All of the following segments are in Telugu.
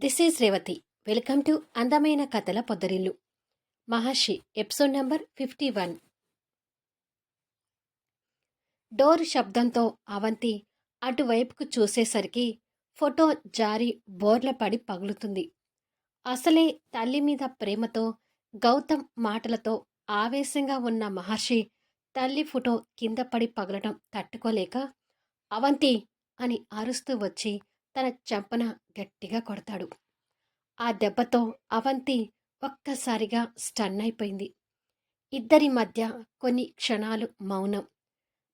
This is Revathi. Welcome to అందమైన కథల పొద్దరిల్లు. Maharshi episode number fifty one. Door శబ్దంతో అవంతి అటువైపుకు చూసేసరికి ఫోటో జారి బోర్ల పడి పగులుతుంది. అసలే తల్లి మీద ప్రేమతో గౌతమ్ మాటలతో ఆవేశంగా ఉన్న మహర్షి తల్లి ఫోటో కింద పడి పగలటం తట్టుకోలేక అవంతి అని అరుస్తూ వచ్చి తన చెంపన గట్టిగా కొడతాడు. ఆ దెబ్బతో అవంతి ఒక్కసారిగా స్టన్ అయిపోయింది. ఇద్దరి మధ్య కొన్ని క్షణాలు మౌనం.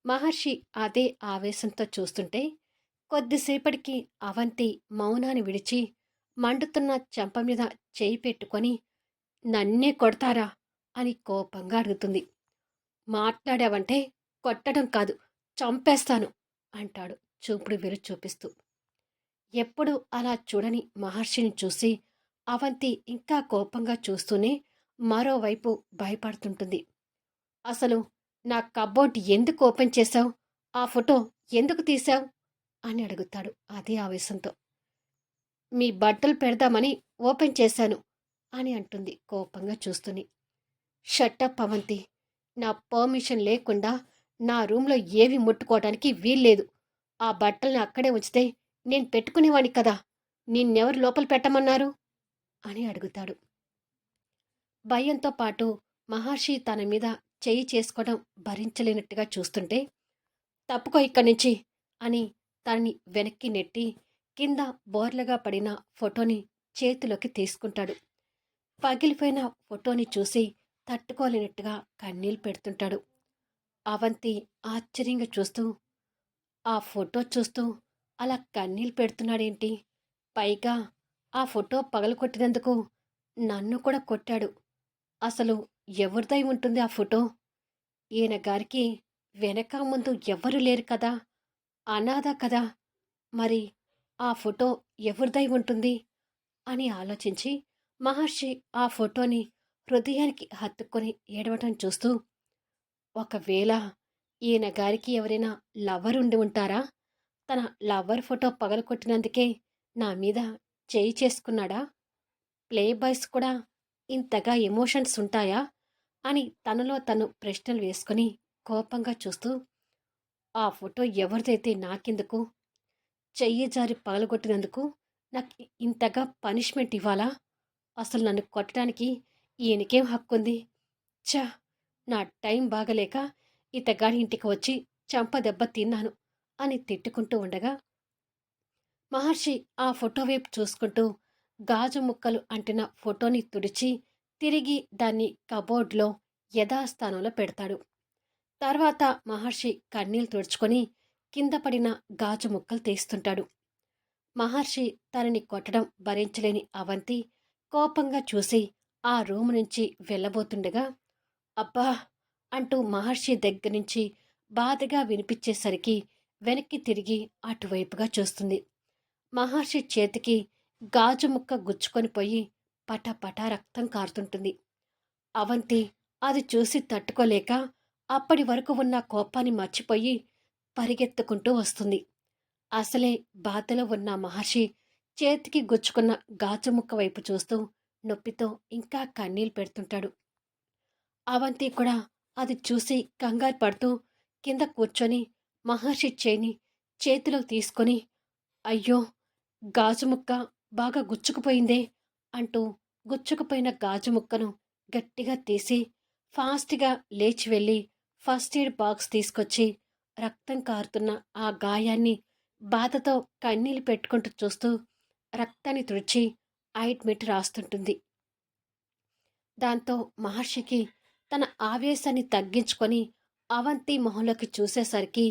మహర్షి అదే ఆవేశంతో చూస్తుంటే కొద్దిసేపటికి అవంతి మౌనాన్ని విడిచి మండుతున్న చెంప మీద చేయి పెట్టుకొని నన్నే కొడతారా? అని కోపంగా అడుగుతుంది. మాట్లాడావంటే కొట్టడం కాదు చంపేస్తాను అంటాడు చూపుడు వెరు చూపిస్తూ. ఎప్పుడు అలా చూడని మహర్షిని చూసి అవంతి ఇంకా కోపంగా చూస్తూనే మరోవైపు భయపడుతుంటుంది. అసలు నా కబోర్డ్ ఎందుకు ఓపెన్ చేశావు? ఆ ఫోటో ఎందుకు తీశావు? అని అడుగుతాడు అదే ఆవేశంతో. మీ బట్టలు పెడదామని ఓపెన్ చేశాను అని అంటుంది కోపంగా చూస్తూనే. షట్టప్ అవంతి. నా పర్మిషన్ లేకుండా నా రూమ్లో ఏవి ముట్టుకోవడానికి వీల్లేదు. ఆ బట్టల్ని అక్కడే ఉంచితే నేను పెట్టుకునేవాణ్ణి కదా నిన్నెవరు లోపల పెట్టమన్నారు? అని అడుగుతాడు. భయంతో పాటు మహర్షి తన మీద చేయి చేసుకోవడం భరించలేనట్టుగా చూస్తుంటే తప్పుకో ఇక్కడి నుంచి అని తనని వెనక్కి నెట్టి కింద బోర్లగా పడిన ఫోటోని చేతిలోకి తీసుకుంటాడు. పగిలిపోయిన ఫోటోని చూసి తట్టుకోలేనట్టుగా కన్నీళ్ళు పెడుతుంటాడు. అవంతి ఆశ్చర్యంగా చూస్తూ ఆ ఫోటో చూస్తూ అలా కన్నీళ్ళు పెడుతున్నాడేంటి? పైగా ఆ ఫోటో పగలగొట్టినందుకు నన్ను కూడా కొట్టాడు. అసలు ఎవరిదై ఉంటుంది ఆ ఫోటో? ఈయన గారికి వెనక ముందు ఎవరు లేరు కదా? అనాథ కదా? మరి ఆ ఫోటో ఎవరిదై ఉంటుంది? అని ఆలోచించి మహర్షి ఆ ఫోటోని హృదయానికి హత్తుకొని ఏడవటం చూస్తూ ఒకవేళ ఈయన గారికి ఎవరైనా లవర్ ఉండి ఉంటారా? తన లవర్ ఫోటో పగలకొట్టినందుకే నా మీద చేయి చేసుకున్నాడా? ప్లే బాయ్స్ కూడా ఇంతగా ఎమోషన్స్ ఉంటాయా? అని తనలో తను ప్రశ్నలు వేసుకుని కోపంగా చూస్తూ ఆ ఫోటో ఎవరిదైతే నాకెందుకు? చెయ్యి జారి పగలగొట్టినందుకు నాకు ఇంతగా పనిష్మెంట్ ఇవ్వాలా? అసలు నన్ను కొట్టడానికి ఈయనకేం హక్కుంది? ఛా! నా టైం బాగలేక ఇతగాడి ఇంటికి వచ్చి చంప దెబ్బ తిన్నాను. అని తిట్టుకుంటూ ఉండగా మహర్షి ఆ ఫోటో వైపు చూసుకుంటూ గాజు ముక్కలు అంటిన ఫోటోని తుడిచి తిరిగి దాన్ని కబోర్డ్లో యథాస్థానంలో పెడతాడు. తర్వాత మహర్షి కన్నీళ్ళు తుడుచుకొని కింద పడిన గాజు ముక్కలు తీస్తుంటాడు. మహర్షి తనని కొట్టడం భరించలేని అవంతి కోపంగా చూసి ఆ రూమ్ నుంచి వెళ్ళబోతుండగా అబ్బా అంటూ మహర్షి దగ్గర నుంచి బాధగా వినిపించేసరికి వెనక్కి తిరిగి అటువైపుగా చూస్తుంది. మహర్షి చేతికి గాజు ముక్క గుచ్చుకొని పోయి పటపట రక్తం కారుతుంటుంది. అవంతి అది చూసి తట్టుకోలేక అప్పటి వరకు ఉన్న కోపాన్ని మర్చిపోయి పరిగెత్తుకుంటూ వస్తుంది. అసలే బాధలో ఉన్న మహర్షి చేతికి గుచ్చుకున్న గాజు ముక్క వైపు చూస్తూ నొప్పితో ఇంకా కన్నీళ్ళు పెడుతుంటాడు. అవంతి కూడా అది చూసి కంగారు పడుతూ కింద కూర్చొని మహర్షి చేని చేతిలో తీసుకొని అయ్యో గాజు ముక్క బాగా గుచ్చుకుపోయిందే అంటూ గుచ్చుకుపోయిన గాజు ముక్కను గట్టిగా తీసి ఫాస్ట్గా లేచి వెళ్ళి ఫస్ట్ ఎయిడ్ బాక్స్ తీసుకొచ్చి రక్తం కారుతున్న ఆ గాయాన్ని బాధతో కన్నీళ్ళు పెట్టుకుంటూ చూస్తూ రక్తాన్ని తుడిచి ఐట్మిట్ రాస్తుంటుంది. దాంతో మహర్షికి తన ఆవేశాన్ని తగ్గించుకొని అవంతి మొహంలోకి చూసేసరికి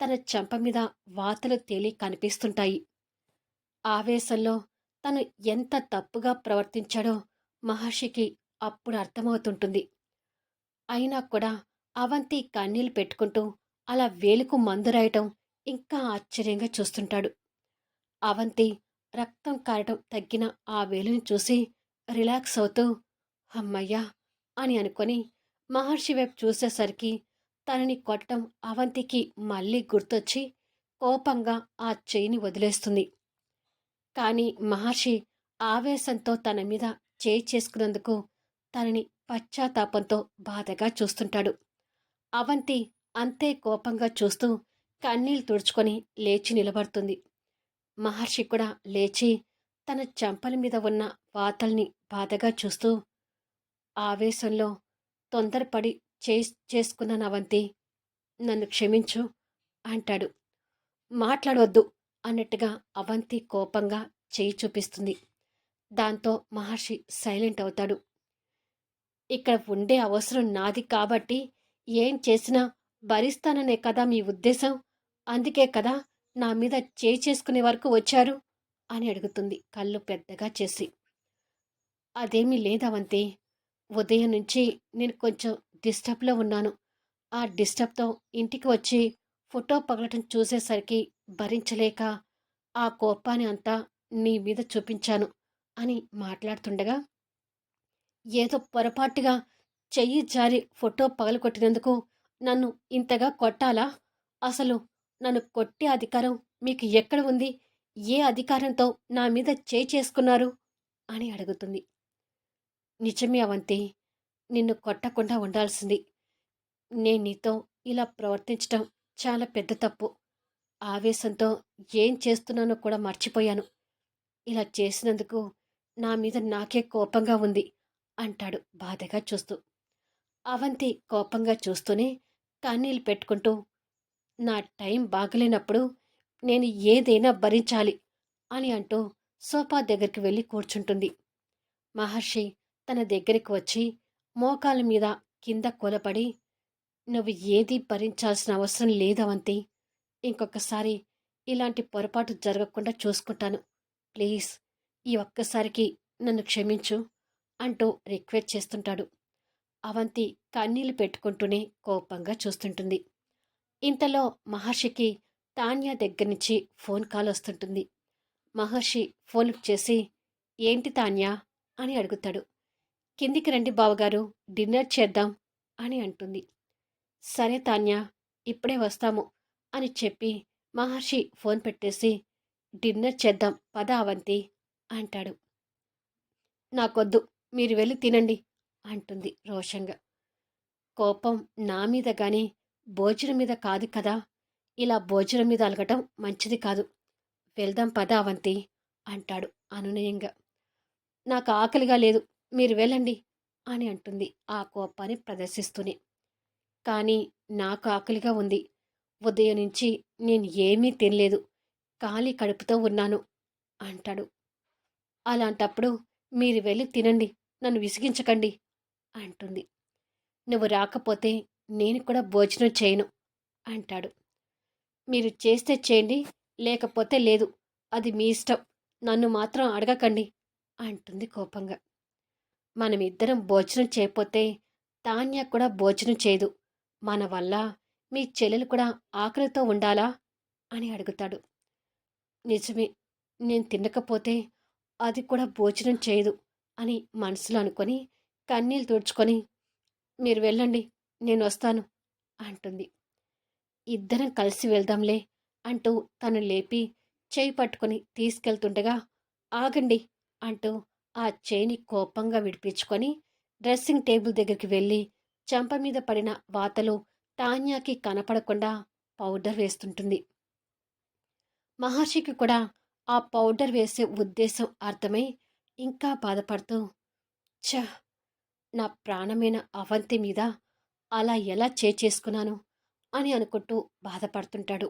తన చెంప మీద వాతలు తేలి కనిపిస్తుంటాయి. ఆవేశంలో తను ఎంత తప్పుగా ప్రవర్తించాడో మహర్షికి అప్పుడు అర్థమవుతుంటుంది. అయినా కూడా అవంతి కన్నీళ్ళు పెట్టుకుంటూ అలా వేలుకు మందు రాయటం ఇంకా ఆశ్చర్యంగా చూస్తుంటాడు. అవంతి రక్తం కారటం తగ్గిన ఆ వేలుని చూసి రిలాక్స్ అవుతూ అమ్మయ్యా అని అనుకొని మహర్షి వైపు చూసేసరికి తనని కొట్టడం అవంతికి మళ్ళీ గుర్తొచ్చి కోపంగా ఆ చేయిని వదిలేస్తుంది. కానీ మహర్షి ఆవేశంతో తన మీద చేయి చేసుకున్నందుకు తనని పశ్చాత్తాపంతో బాధగా చూస్తుంటాడు. అవంతి అంతే కోపంగా చూస్తూ కన్నీళ్ళు తుడుచుకొని లేచి నిలబడుతుంది. మహర్షి కూడా లేచి తన చెంపల మీద ఉన్న వాతల్ని బాధగా చూస్తూ ఆవేశంలో తొందరపడి చే చేసుకున్నాను అవంతి. నన్ను క్షమించు అంటాడు. మాట్లాడవద్దు అన్నట్టుగా అవంతి కోపంగా చేయి చూపిస్తుంది. దాంతో మహర్షి సైలెంట్ అవుతాడు. ఇక్కడ ఉండే అవసరం నాది కాబట్టి ఏం చేసినా భరిస్తాననే కదా మీ ఉద్దేశం? అందుకే కదా నా మీద చేయి చేసుకునే వరకు వచ్చారు? అని అడుగుతుంది కళ్ళు పెద్దగా చేసి. అదేమీ లేదవంతి. ఉదయం నుంచి నేను కొంచెం డిస్టర్బ్లో ఉన్నాను. ఆ డిస్టర్బ్తో ఇంటికి వచ్చి ఫోటో పగలటం చూసేసరికి భరించలేక ఆ కోపాన్ని అంతా నీ మీద చూపించాను అని మాట్లాడుతుండగా ఏదో పొరపాటుగా చెయ్యి జారి ఫోటో పగలగొట్టినందుకు నన్ను ఇంతగా కొట్టాలా? అసలు నన్ను కొట్టే అధికారం మీకు ఎక్కడ ఉంది? ఏ అధికారంతో నా మీద చేయి చేసుకున్నారు? అని అడుగుతుంది. నిజమే అవంతి నిన్ను కొట్టకుండా ఉండాల్సింది. నేను నీతో ఇలా ప్రవర్తించటం చాలా పెద్ద తప్పు. ఆవేశంతో ఏం చేస్తున్నానో కూడా మర్చిపోయాను. ఇలా చేసినందుకు నా మీద నాకే కోపంగా ఉంది అంటాడు బాధగా చూస్తూ. అవంతి కోపంగా చూస్తూనే కన్నీళ్ళు పెట్టుకుంటూ నా టైం బాగలేనప్పుడు నేను ఏదైనా భరించాలి అని అంటూ సోఫా దగ్గరికి వెళ్ళి కూర్చుంటుంది. మహర్షి తన దగ్గరికి వచ్చి మోకాల మీద కింద కొలపడి నువ్వు ఏది భరించాల్సిన అవసరం లేదవంతి ఇంకొకసారి ఇలాంటి పొరపాటు జరగకుండా చూసుకుంటాను. ప్లీజ్ ఈ ఒక్కసారికి నన్ను క్షమించు అంటూ రిక్వెస్ట్ చేస్తుంటాడు. అవంతి కన్నీళ్ళు పెట్టుకుంటూనే కోపంగా చూస్తుంటుంది. ఇంతలో మహర్షికి తాన్యా దగ్గర నుంచి ఫోన్ కాల్ వస్తుంటుంది. మహర్షి ఫోన్ చేసి ఏంటి తాన్యా? అని అడుగుతాడు. కిందికి రండి బావగారు డిన్నర్ చేద్దాం అని అంటుంది. సరే తాన్యా ఇప్పుడే వస్తాము అని చెప్పి మహర్షి ఫోన్ పెట్టేసి డిన్నర్ చేద్దాం పద అవంతి అంటాడు. నాకొద్దు మీరు వెళ్ళి తినండి అంటుంది రోషంగా. కోపం నా మీద కానీ భోజనం మీద కాదు కదా ఇలా భోజనం మీద అలగటం మంచిది కాదు. వెళ్దాం పద అవంతి అంటాడు అనునయంగా. నాకు ఆకలిగా లేదు మీరు వెళ్ళండి అని అంటుంది ఆ కోపాన్ని ప్రదర్శిస్తూనే. కానీ నాకు ఆకలిగా ఉంది. ఉదయం నుంచి నేను ఏమీ తినలేదు. ఖాళీ కడుపుతో ఉన్నాను అంటాడు. అలాంటప్పుడు మీరు వెళ్ళి తినండి. నన్ను విసిగించకండి అంటుంది. నువ్వు రాకపోతే నేను కూడా భోజనం చేయను అంటాడు. మీరు చేస్తే చేయండి లేకపోతే లేదు. అది మీ ఇష్టం. నన్ను మాత్రం అడగకండి అంటుంది కోపంగా. మనమిద్దరం భోజనం చేయపోతే తాన్య కూడా భోజనం చేయదు. మన వల్ల మీ చెల్లెలు కూడా ఆకలితో ఉండాలా? అని అడుగుతాడు. నిజమే నేను తినకపోతే అది కూడా భోజనం చేయదు అని మనసులో అనుకొని కన్నీళ్ళు తుడుచుకొని మీరు వెళ్ళండి నేను వస్తాను అంటుంది. ఇద్దరం కలిసి వెళ్దాంలే అంటూ తను లేపి చేయి పట్టుకొని తీసుకెళ్తుండగా ఆగండి అంటూ ఆ చేయిని కోపంగా విడిపించుకొని డ్రెస్సింగ్ టేబుల్ దగ్గరికి వెళ్ళి చెంప మీద పడిన వాతలు టాన్యాకి కనపడకుండా పౌడర్ వేస్తుంటుంది. మహర్షికి కూడా ఆ పౌడర్ వేసే ఉద్దేశం అర్థమై ఇంకా బాధపడుతూ ఛ! నా ప్రాణమైన అవంతి మీద అలా ఎలా చేసుకున్నాను? అని అనుకుంటూ బాధపడుతుంటాడు.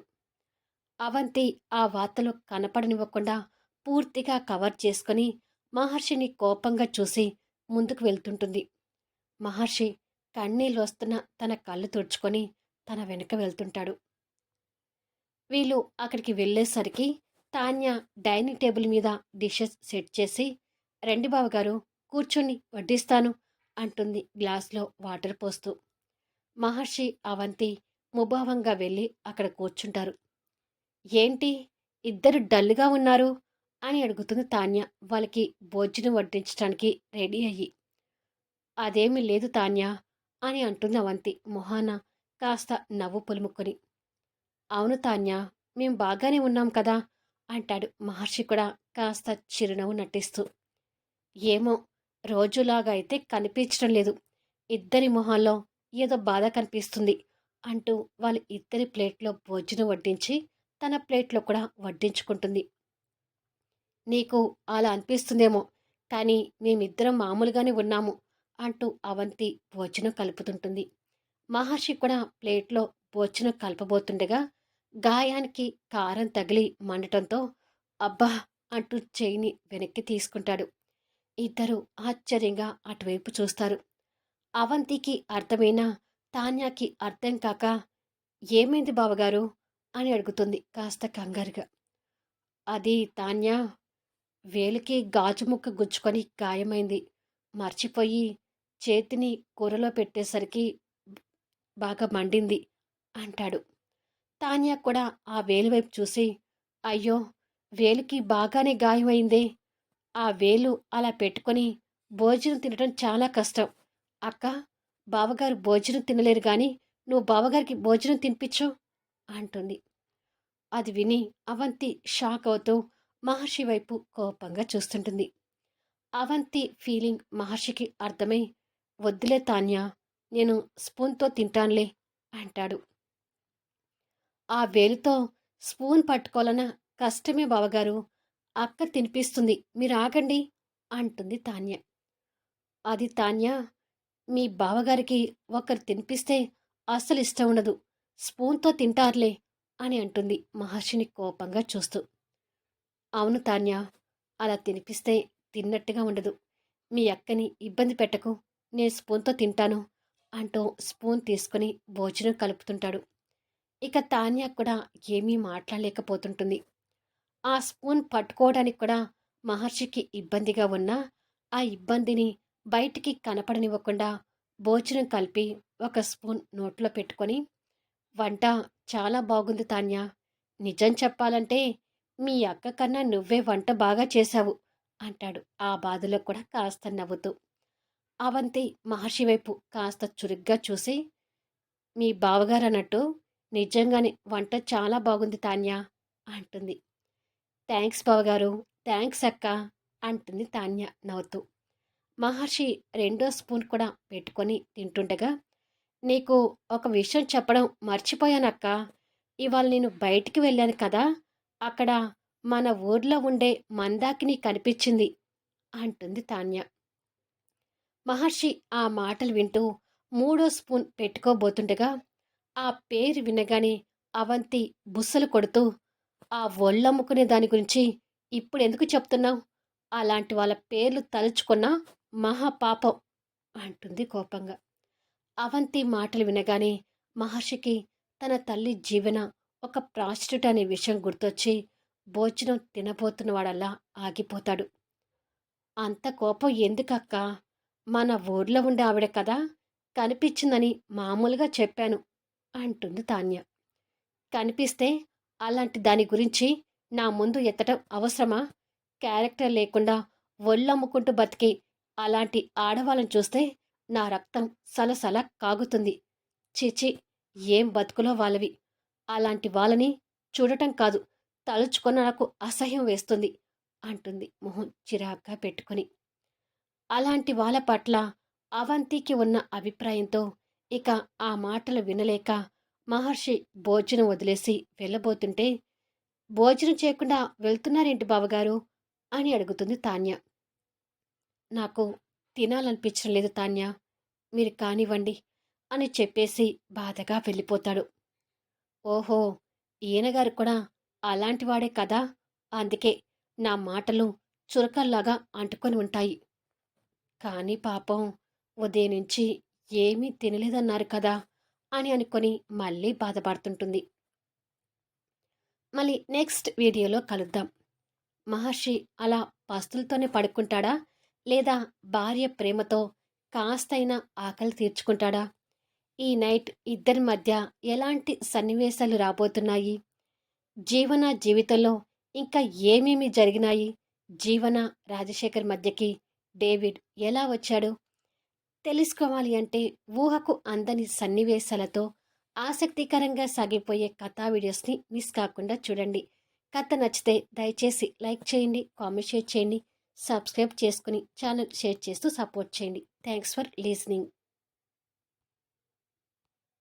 అవంతి ఆ వార్తలు కనపడనివ్వకుండా పూర్తిగా కవర్ చేసుకొని మహర్షిని కోపంగా చూసి ముందుకు వెళ్తుంటుంది. మహర్షి కన్నీళ్ళు వస్తున్న తన కళ్ళు తుడుచుకొని తన వెనుక వెళ్తుంటాడు. వీళ్ళు అక్కడికి వెళ్ళేసరికి తాన్య డైనింగ్ టేబుల్ మీద డిషెస్ సెట్ చేసి రండి బావగారు కూర్చొని వడ్డిస్తాను అంటుంది గ్లాస్లో వాటర్ పోస్తూ. మహర్షి అవంతి ముభావంగా వెళ్ళి అక్కడ కూర్చుంటారు. ఏంటి? ఇద్దరు డల్గా ఉన్నారు. అని అడుగుతుంది తాన్య. వాళ్ళకి భోజనం వడ్డించడానికి రెడీ అయ్యి. అదేమీ లేదు తాన్య అని అంటుంది అవంతి మొహాన కాస్త నవ్వు పులుముకొని. అవును తాన్య మేం బాగానే ఉన్నాం కదా అంటాడు మహర్షి కూడా కాస్త చిరునవ్వు నటిస్తూ. ఏమో రోజులాగా అయితే కనిపించడం లేదు. ఇద్దరి మొహాల్లో ఏదో బాధ కనిపిస్తుంది అంటూ వాళ్ళ ఇద్దరి ప్లేట్లో భోజనం వడ్డించి తన ప్లేట్లో కూడా వడ్డించుకుంటుంది. నీకు అలా అనిపిస్తుందేమో. కానీ మేమిద్దరం మామూలుగానే ఉన్నాము అంటూ అవంతి భోజనం కలుపుతుంటుంది. మహర్షి కూడా ప్లేట్లో భోజనం కలపబోతుండగా గాయానికి కారం తగిలి మండటంతో అబ్బా అంటూ చేయిని వెనక్కి తీసుకుంటాడు. ఇద్దరు ఆశ్చర్యంగా అటువైపు చూస్తారు. అవంతికి అర్థమైనా తాన్యాకి అర్థం కాక ఏమైంది బావగారు? అని అడుగుతుంది కాస్త కంగారుగా. అది తాన్యా? వేలికి గాజు ముక్క గుచ్చుకొని గాయమైంది. మర్చిపోయి చేతిని కూరలో పెట్టేసరికి బాగా మండింది అంటాడు. తాన్యా కూడా ఆ వేలు వైపు చూసి అయ్యో వేలుకి బాగానే గాయమైందే. ఆ వేలు అలా పెట్టుకొని భోజనం తినడం చాలా కష్టం. అక్క బావగారు భోజనం తినలేరు కానీ నువ్వు బావగారికి భోజనం తినిపించు అంటుంది. అది విని అవంతి షాక్ అవుతూ మహర్షి వైపు కోపంగా చూస్తుంటుంది. అవంతి ఫీలింగ్ మహర్షికి అర్థమై వద్దులే తాన్యా నేను స్పూన్తో తింటానులే అంటాడు. ఆ వేలుతో స్పూన్ పట్టుకోవాలన్న కష్టమే బావగారు. అక్క తినిపిస్తుంది మీరు ఆగండి అంటుంది తాన్య. అది తాన్య మీ బావగారికి ఒకరు తినిపిస్తే అస్సలు ఇష్టం ఉండదు. స్పూన్తో తింటారులే అని అంటుంది మహర్షిని కోపంగా చూస్తూ. అవును తాన్య అలా తినిపిస్తే తిన్నట్టుగా ఉండదు. మీ అక్కని ఇబ్బంది పెట్టకు నేను స్పూన్తో తింటాను అంటూ స్పూన్ తీసుకుని భోజనం కలుపుతుంటాడు. ఇక తాన్య కూడా ఏమీ మాట్లాడలేకపోతుంటుంది. ఆ స్పూన్ పట్టుకోవడానికి కూడా మహర్షికి ఇబ్బందిగా ఉన్నా ఆ ఇబ్బందిని బయటికి కనపడనివ్వకుండా భోజనం కలిపి ఒక స్పూన్ నోట్లో పెట్టుకొని వంట చాలా బాగుంది తాన్య నిజం చెప్పాలంటే మీ అక్క కన్నా నువ్వే వంట బాగా చేశావు అంటాడు. ఆ బాధలో కూడా కాస్త నవ్వుతూ. అవంతి మహర్షి వైపు కాస్త చురుగ్గా చూసి మీ బావగారు అన్నట్టు నిజంగానే వంట చాలా బాగుంది తాన్య అంటుంది. థ్యాంక్స్ బావగారు థ్యాంక్స్ అక్క అంటుంది తాన్య నవ్వుతూ. మహర్షి రెండో స్పూన్ కూడా పెట్టుకొని తింటుండగా నీకు ఒక విషయం చెప్పడం మర్చిపోయానక్క. ఇవాళ నేను బయటికి వెళ్ళాను కదా అక్కడ మన ఊర్లో ఉండే మందాకిని కనిపించింది అంటుంది తాన్య. మహర్షి ఆ మాటలు వింటూ మూడో స్పూన్ పెట్టుకోబోతుండగా ఆ పేరు వినగానే అవంతి బుస్సలు కొడుతూ ఆ ఒళ్ళమ్ముకునే దాని గురించి ఇప్పుడు ఎందుకు చెప్తున్నావు? అలాంటి వాళ్ళ పేర్లు తలుచుకున్నా మహాపాపం అంటుంది కోపంగా. అవంతి మాటలు వినగానే మహర్షికి తన తల్లి జీవన ఒక ప్రాస్టిట్యూట్ అనే విషయం గుర్తొచ్చి భోజనం తినబోతున్నవాడల్లా ఆగిపోతాడు. అంత కోపం ఎందుకక్క? మన ఊర్లో ఉండే ఆవిడ కదా కనిపించిందని మామూలుగా చెప్పాను అంటుంది తాన్య. కనిపిస్తే అలాంటి దాని గురించి నా ముందు ఎత్తడం అవసరమా? క్యారెక్టర్ లేకుండా ఒళ్ళమ్ముకుంటూ బతికి అలాంటి ఆడవాళ్ళని చూస్తే నా రక్తం సలసల కాగుతుంది. చిచి ఏం బతుకులో వాళ్ళవి? అలాంటి వాళ్ళని చూడటం కాదు. తలుచుకొని నాకు అసహ్యం వేస్తుంది అంటుంది మొహం చిరాగ్గా పెట్టుకుని. అలాంటి వాళ్ళ పట్ల అవంతికి ఉన్న అభిప్రాయంతో ఇక ఆ మాటలు వినలేక మహర్షి భోజనం వదిలేసి వెళ్ళబోతుంటే భోజనం చేయకుండా వెళ్తున్నారేంటి బావగారు? అని అడుగుతుంది తాన్య. నాకు తినాలనిపించడం లేదు తాన్య. మీరు కానివ్వండి అని చెప్పేసి బాధగా వెళ్ళిపోతాడు. ఓహో! ఈయనగారు కూడా అలాంటివాడే కదా! అందుకే నా మాటలు చురకల్లాగా అంటుకొని ఉంటాయి. కానీ పాపం ఉదయం నుంచి ఏమీ తినలేదన్నారు కదా! అని అనుకొని మళ్ళీ బాధపడుతుంటుంది. మళ్ళీ నెక్స్ట్ వీడియోలో కలుద్దాం. మహర్షి అలా పస్తులతోనే పడుకుంటాడా? లేదా భార్య ప్రేమతో కాస్తైనా ఆకలి తీర్చుకుంటాడా? ఈ నైట్ ఇద్దరి మధ్య ఎలాంటి సన్నివేశాలు రాబోతున్నాయి? జీవన జీవితంలో ఇంకా ఏమేమి జరిగినాయి? జీవన రాజశేఖర్ మధ్యకి డేవిడ్ ఎలా వచ్చాడు? తెలుసుకోవాలి అంటే ఊహకు అందని సన్నివేశాలతో ఆసక్తికరంగా సాగిపోయే కథా వీడియోస్ని మిస్ కాకుండా చూడండి. కథ నచ్చితే దయచేసి లైక్ చేయండి కామెంట్ షేర్ చేయండి సబ్స్క్రైబ్ చేసుకుని ఛానల్ షేర్ చేస్తూ సపోర్ట్ చేయండి. Thanks for listening.